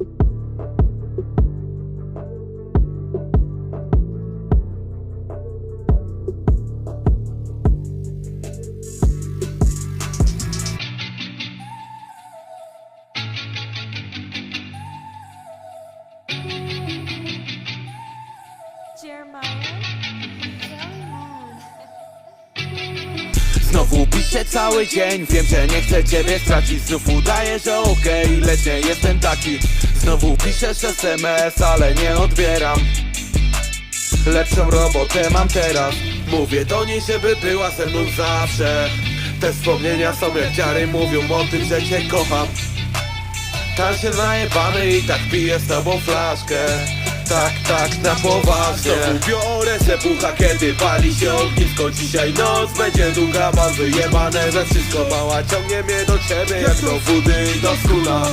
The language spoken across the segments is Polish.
you Znowu piszę cały dzień, wiem, że nie chcę ciebie stracić. Znów udaję, że okej, lecz nie jestem taki. Znowu piszesz SMS, ale nie odbieram. Lepszą robotę mam teraz. Mówię do niej, żeby była ze mną zawsze. Te wspomnienia są jak ciary, mówią o tym, że cię kocham. Tam się najebany i tak piję z tobą flaszkę Tak, tak, na poważnie. Znowu biorę se bucha, kiedy pali się ognisko. Dzisiaj noc będzie długa, mam wyjebane we wszystko Mała ciągnie mnie do ciebie. Jak do wody i do skuna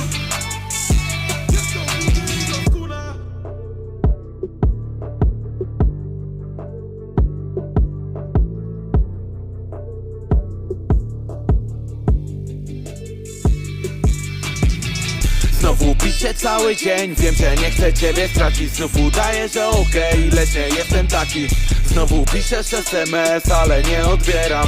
Znowu piszę cały dzień, wiem, że nie chcę ciebie stracić. Znów udaję, że okej, lecz nie jestem taki. Znowu piszesz SMS, ale nie odbieram.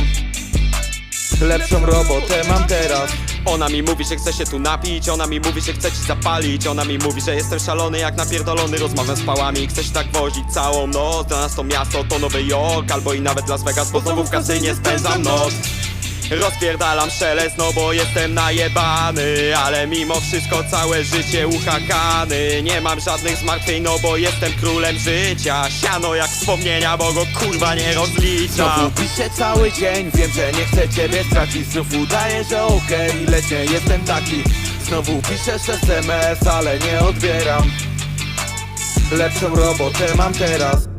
Lepszą robotę mam teraz. Ona mi mówi, że chce się tu napić. Ona mi mówi, że chce ci zapalić. Ona mi mówi, że jestem szalony jak napierdolony. Rozmawiam z pałami, chcę się tak wozić całą noc. Dla nas to miasto to Nowy Jork Albo i nawet Las Vegas, bo znowu w kasynie spędzam noc Rozpierdalam szelest, no bo jestem najebany Ale mimo wszystko całe życie uchakany. Nie mam żadnych zmartwień, no bo jestem królem życia. Siano jak wspomnienia, bo go kurwa nie rozliczam Znowu piszę cały dzień, wiem, że nie chcę ciebie stracić. Znów udaję, że okej, lecz nie jestem taki. Znowu piszesz SMS, ale nie odbieram. Lepszą robotę mam teraz